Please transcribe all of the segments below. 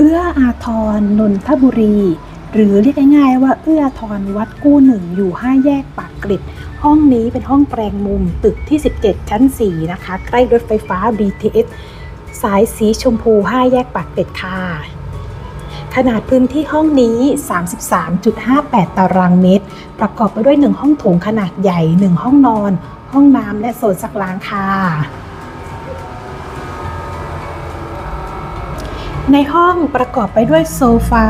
เอื้ออาทรนนทบุรี หรือเรียกง่ายๆว่าเอื้ออาทรวัดกู้หนึ่งอยู่ห้าแยกปากกร็ดห้องนี้เป็นห้องแปลงมุมตึกที่ 17 ชั้น 4 นะคะ ใกล้รถไฟฟ้า BTS สายสีชมพู 5 แยกปากเกร็ดค่ะขนาดพื้นที่ห้องนี้ 33.58 ตารางเมตร ประกอบไปด้วย 1 ห้องโถงขนาดใหญ่ 1 ห้องนอน ห้องน้ำและโซนซักล้างค่ะ ในห้องประกอบไปด้วยโซฟา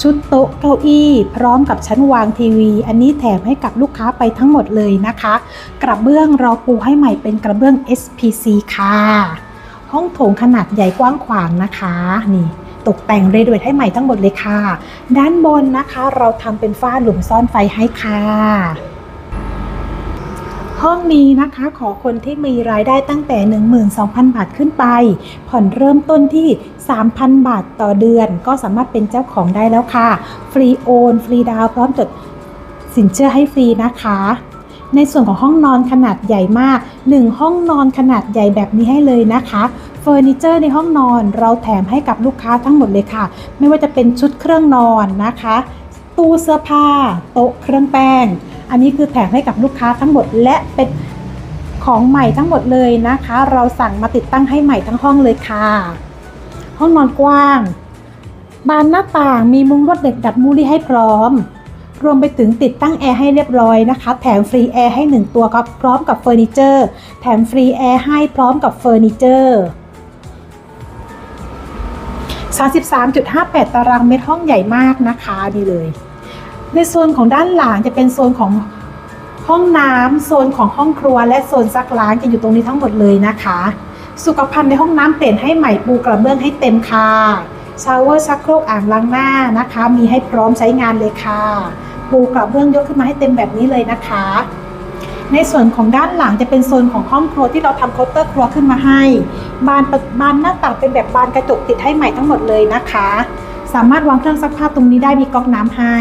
ชุดโต๊ะเก้าอี้ พร้อมกับชั้นวางทีวี อันนี้แถมให้กับลูกค้าไปทั้งหมดเลยนะคะ กระเบื้องเราปูให้ใหม่เป็นกระเบื้อง SPC ค่ะ ห้องโถงขนาดใหญ่กว้างขวางนะคะ นี่ตกแต่งเรโนเวทให้ใหม่ทั้งหมดเลยค่ะ ด้านบนนะคะ เราทำเป็นฝ้าหลุมซ่อนไฟให้ค่ะ ห้องนี้นะคะขอคนที่มีรายได้ตั้งแต่ 12,000 บาทขึ้นไป ผ่อนเริ่มต้นที่ 3,000 บาทต่อเดือน ก็สามารถเป็นเจ้าของได้แล้วค่ะ ฟรีโอน ฟรีดาวพร้อมจดสินเชื่อให้ฟรีนะคะ ในส่วนของห้องนอนขนาดใหญ่มาก 1 ห้องนอนขนาดใหญ่แบบนี้ให้เลยนะคะเฟอร์นิเจอร์ในห้องนอนเราแถมให้กับลูกค้าทั้งหมดเลยค่ะ ไม่ว่าจะเป็นชุดเครื่องนอนนะคะ ตู้เสื้อผ้า โต๊ะเครื่องแป้ง อันนี้คือแถมให้กับลูกค้าทั้งหมดและเป็นของใหม่ทั้งหมดเลยนะคะ เราสั่งมาติดตั้งให้ใหม่ทั้งห้องเลยค่ะ ห้องนอนกว้าง บานหน้าต่างมีมุ้งลวดเหล็กดัดมูลี่ให้พร้อม รวมไปถึงติดตั้งแอร์ให้เรียบร้อยนะคะ แถมฟรีแอร์ให้ 1 ตัวครับพร้อมกับเฟอร์นิเจอร์ แถมฟรีแอร์ให้พร้อมกับเฟอร์นิเจอร์33.58 ตารางเมตรห้องใหญ่มากนะคะดีเลย ในโซนของด้านหลังจะเป็นโซนของห้องน้ำโซนของห้องครัว และโซนซักล้างจะอยู่ตรงนี้ทั้งหมดเลยนะคะ สุขภัณฑ์ในห้องน้ำเปลี่ยนให้ใหม่ปูกระเบื้องให้เต็มค่ะชาวเวอร์ชักโครกอ่างล้างหน้านะคะ มีให้พร้อมใช้งานเลยค่ะ ปูกระเบื้องยกขึ้นมาให้เต็มแบบนี้เลยนะคะ ในส่วนของด้านหลังจะเป็นโซนของห้องครัวที่เราทำเคาน์เตอร์ครัวขึ้นมาให้ บานบานหน้าต่างเป็นแบบบานกระจกติดให้ใหม่ทั้งหมดเลยนะคะ สามารถวางเครื่องซักผ้าตรงนี้ได้มีก๊อกน้ำให้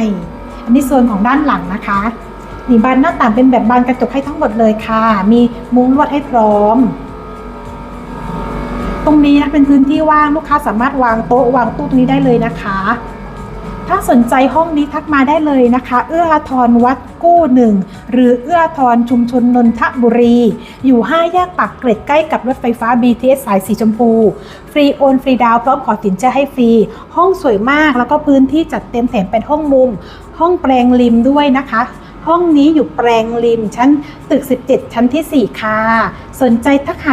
อันนี้โซนของด้านหลังนะคะนี่บานหน้าต่างเป็นแบบบานกระจกให้ทั้งหมดเลยค่ะ มีมุ้งลวดให้พร้อม ตรงนี้นะเป็นพื้นที่ว่างลูกค้าสามารถวางโต๊ะวางตู้ตรงนี้ได้เลยนะคะ ถ้าสนใจห้องนี้ทักมาได้เลยนะคะ เอื้อทรวัดกู้หนึ่งหรือเอื้อทรชุมชนนนทบุรี อยู่ 5 แยกปากเกร็ดใกล้กับรถไฟฟ้า BTS สายสีชมพู ฟรีโอนฟรีดาวพร้อมขอสินเชื่อให้ฟรี ห้องสวยมากแล้วก็พื้นที่จัดเต็มแถมเป็นห้องมุม ห้องแปลงริมด้วยนะคะ ห้องนี้อยู่แปลงริมชั้นตึก 17 ชั้นทีสี่4 ค่ะ สนใจทักหา